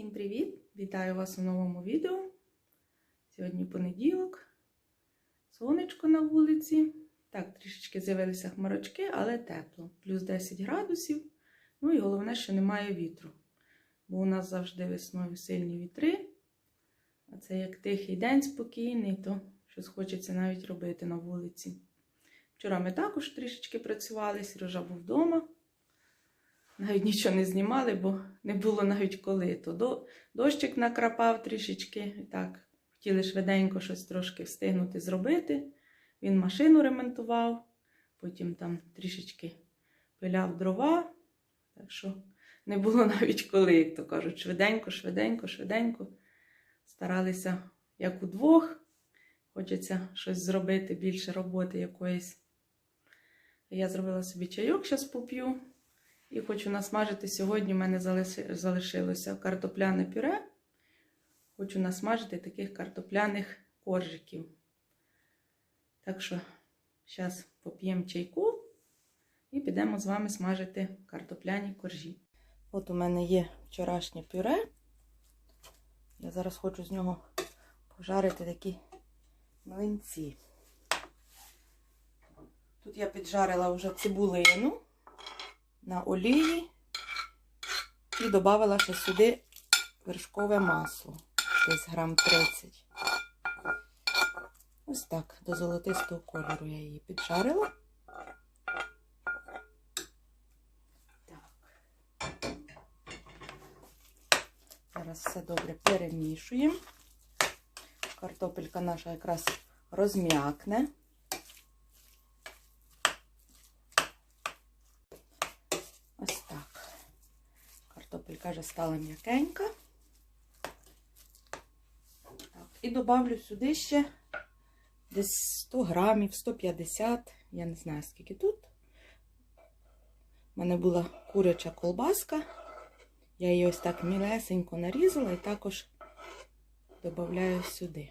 Всім привіт! Вітаю вас у новому відео. Сьогодні понеділок, сонечко на вулиці. Так, трішечки з'явилися хмарочки, але тепло. Плюс 10 градусів. Ну і головне, що немає вітру. Бо у нас завжди весною сильні вітри. А це як тихий день спокійний, то щось хочеться навіть робити на вулиці. Вчора ми також трішечки працювали, Сережа був вдома. Навіть нічого не знімали, бо не було навіть коли. То дощик накрапав трішечки. І так, хотіли швиденько щось трошки встигнути зробити. Він машину ремонтував, потім там трішечки пиляв дрова. Так що не було навіть коли, як то кажуть, швиденько, швиденько, швиденько. Старалися як удвох. Хочеться щось зробити, більше роботи якоїсь. Я зробила собі чайок, зараз поп'ю. І хочу насмажити сьогодні. У мене залишилося картопляне пюре. Хочу насмажити таких картопляних коржиків. Так що, зараз поп'ємо чайку і підемо з вами смажити картопляні коржі. От у мене є вчорашнє пюре. Я зараз хочу з нього пожарити такі млинці. Тут я піджарила вже цибулину на олії і додала ще сюди вершкове масло, десь грам 30. Ось так, до золотистого кольору я її піджарила. Так. Зараз все добре перемішуємо. Картопелька наша якраз розм'якне. Ось так. Картопелька вже стала м'якенька. І добавлю сюди ще десь 100 грамів, 150, я не знаю, скільки тут. У мене була куряча колбаска. Я її ось так мілесенько нарізала і також додаю сюди.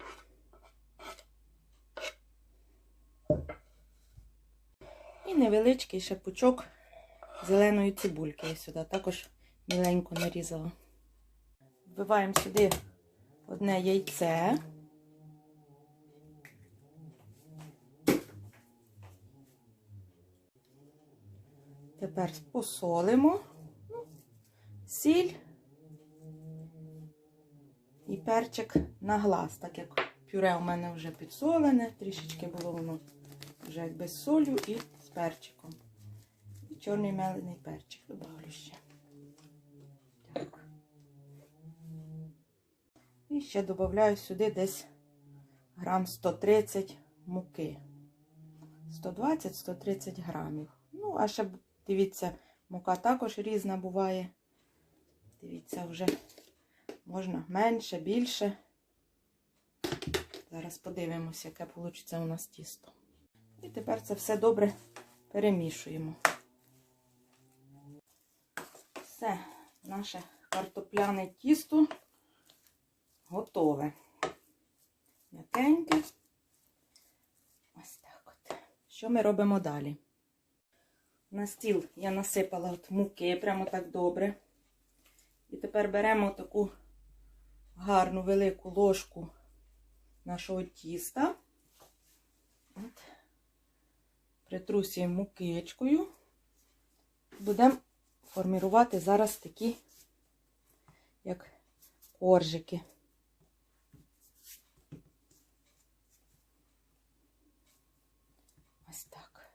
І невеличкий ще пучок зеленої цибульки я сюди також міленько нарізала. Вбиваємо сюди одне яйце. Тепер посолимо ну, сіль і перчик на глаз, так як пюре у мене вже підсолене, трішечки було воно вже без солю і з перчиком. І чорний мелений перчик добавлю ще. І ще додаю сюди десь грам 130 муки. 120-130 грамів. Ну, а ще, дивіться, мука також різна буває. Дивіться, вже можна менше, більше. Зараз подивимося, яке вийде у нас тісто. І тепер це все добре перемішуємо. Все, наше картопляне тісто готове. М'якеньке. Ось так от. Що ми робимо далі? На стіл я насипала от муки прямо так добре. І тепер беремо таку гарну велику ложку нашого тіста. От. Притрусюємо мукичкою. Будемо формувати зараз такі, як коржики. Ось так.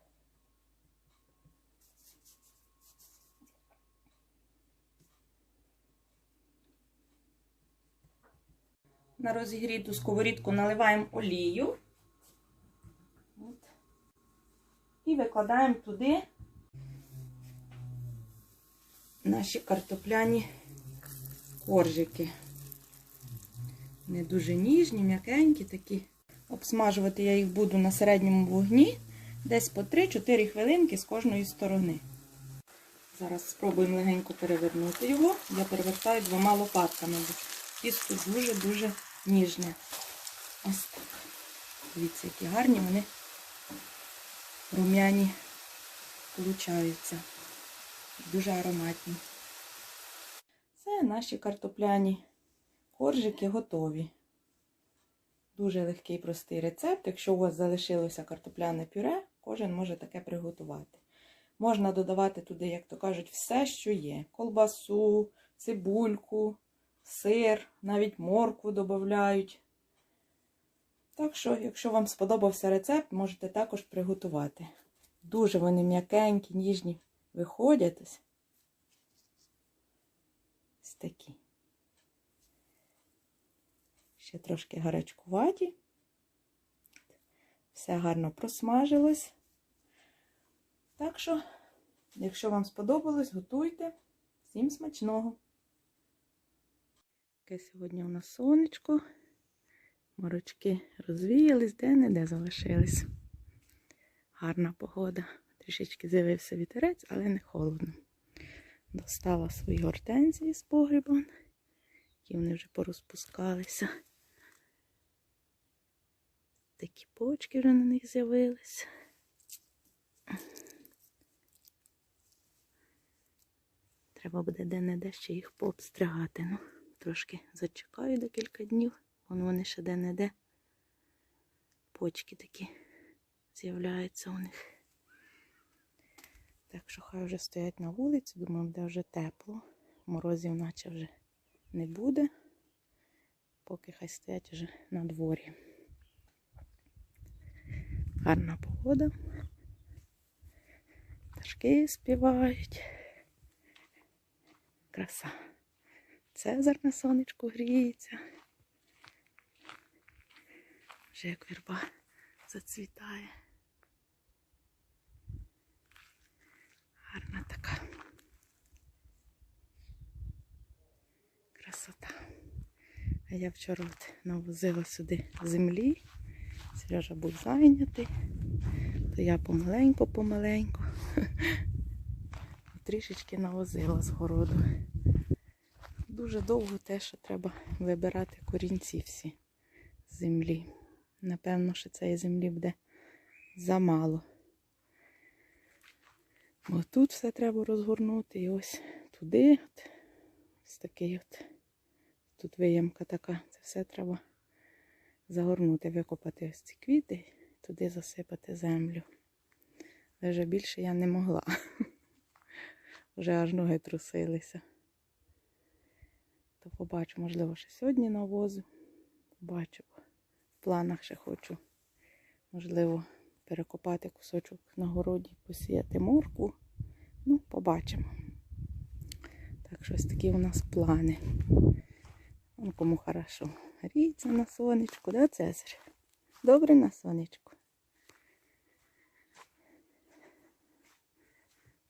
На розігріту сковорідку наливаємо олію. І викладаємо туди наші картопляні коржики. Не дуже ніжні, м'якенькі такі. Обсмажувати я їх буду на середньому вогні десь по 3-4 хвилинки з кожної сторони. Зараз спробуємо легенько перевернути його. Я перевертаю двома лопатками, тісто дуже-дуже ніжне. Ось так. Дивіться, які гарні вони рум'яні получаються. Дуже ароматні. Все, наші картопляні коржики готові. Дуже легкий простий рецепт. Якщо у вас залишилося картопляне пюре, кожен може таке приготувати. Можна додавати туди, як то кажуть, все, що є: колбасу, цибульку, сир, навіть моркву додають. Так що, якщо вам сподобався рецепт, можете також приготувати. Дуже вони м'якенькі, ніжні виходять. Ось Ось такі. Ще трошки гарячкуваті. Все гарно просмажилось. Так що, якщо вам сподобалось, готуйте. Всім смачного! Таке сьогодні у нас сонечко. Морочки розвіялись, де-не-де залишились. Гарна погода. Трішечки з'явився вітерець, але не холодно. Достала свої гортензії з погреба, які вони вже порозпускалися. Такі почки вже на них з'явилися. Треба буде де-не-де ще їх пообстригати. Ну, трошки зачекаю декілька днів. Вон вони ще де-не-де. Почки такі з'являються у них. Так що хай вже стоять на вулиці, думаю, буде вже тепло. Морозів наче вже не буде, поки хай стоять вже на дворі. Гарна погода. Пташки співають. Краса. Цезар на сонечку гріється. Вже як вірба зацвітає. Гарна така красота. А я вчора от навозила сюди землі. Сережа був зайнятий, то я помаленьку-помаленьку трішечки навозила з городу. Дуже довго те, що треба вибирати корінці всі з землі. Напевно, що цієї землі буде замало. Бо тут все треба розгорнути і ось туди. От, ось такий от. Тут виємка така. Це все треба загорнути, викопати ось ці квіти, туди засипати землю. Вже більше я не могла. Вже аж ноги трусилися. То побачу, можливо, ще сьогодні навозу. Побачу. В планах ще хочу, можливо, перекопати кусочок на городі, посіяти морку. Ну, побачимо. Так що ось такі у нас плани. Вон кому хорошо. Гріється на сонечку, да, Цезарь? Добре на сонечку.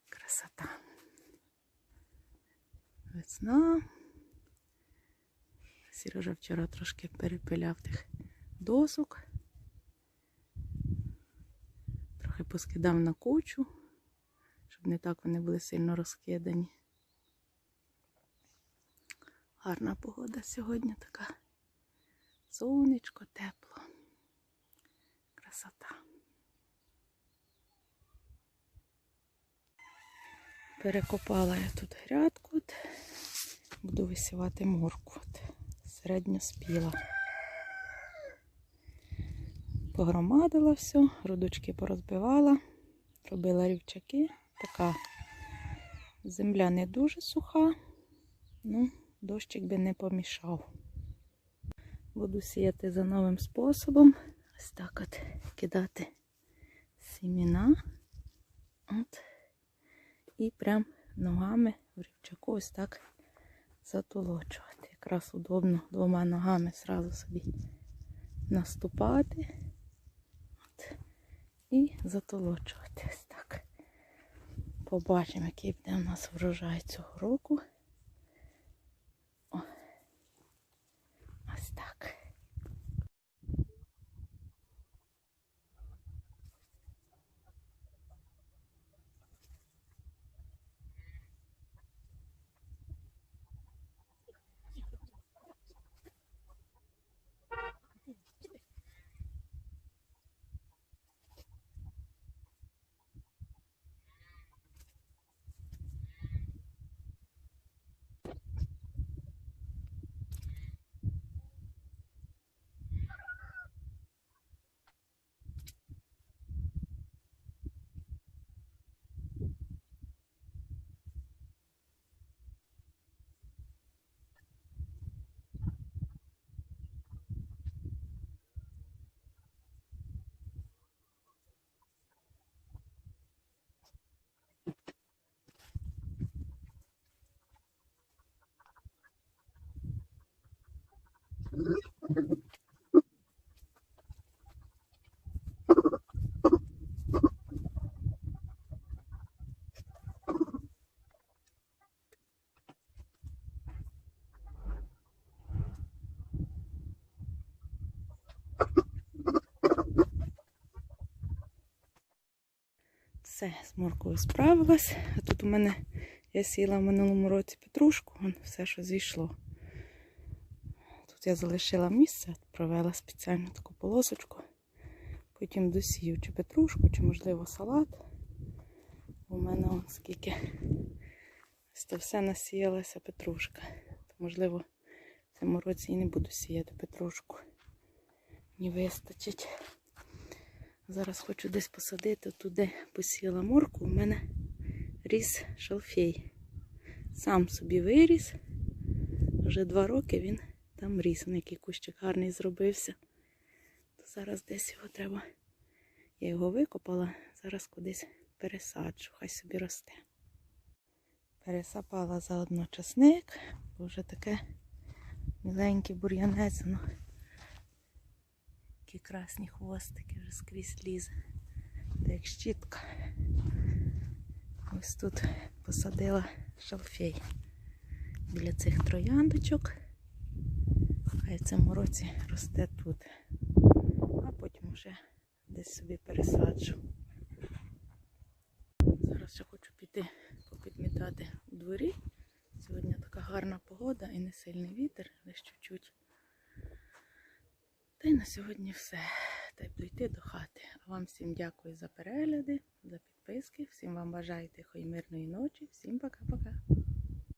Красота. Весна. Сережа вчора трошки перепиляв тих досок. Трохи поскидав на кучу, щоб не так вони були сильно розкидані. Гарна погода сьогодні така. Сонечко, тепло. Красота. Перекопала я тут грядку. Буду висівати морку. Середньо спіла. Погромадила все, родочки порозбивала, робила рівчаки. Така земля не дуже суха, ну, дощик би не помішав. Буду сіяти за новим способом. Ось так от кидати сіміна. От. І прям ногами в рівчаку ось так затолочувати. Якраз удобно двома ногами сразу собі наступати От. і затолочуватись так. Побачимо, який буде у нас врожай цього року. Все, з моркою справилась. А тут у мене я сіла в минулому році петрушку, вон все, що зійшло. Тут я залишила місце, провела спеціально таку полосочку. Потім досію чи петрушку, чи, можливо, салат. У мене он скільки. Ось то все насіялася петрушка. То, можливо, в цьому році і не буду сіяти петрушку. Не вистачить. Зараз хочу десь посадити туди посіяла морку. У мене ріс шалфей. Сам собі виріс. Вже два роки він там ріс. На який кущик гарний зробився. То зараз десь його треба. Я його викопала, зараз кудись пересаджу, хай собі росте. Пересапала заодно часник, бо вже таке міленький бур'янець. Такі красні хвостики вже скрізь лізе. Та як щітка. Ось тут посадила шалфей біля цих трояндочок. Хай в цьому році росте тут. А потім вже десь собі пересаджу. Зараз ще хочу піти попідмітати у дворі. Сьогодні така гарна погода і не сильний вітер, лише чуть-чуть. На сьогодні все. Та й прийти до хати. А вам всім дякую за перегляди, за підписки. Всім вам бажаю тихої мирної ночі. Всім пока-пока.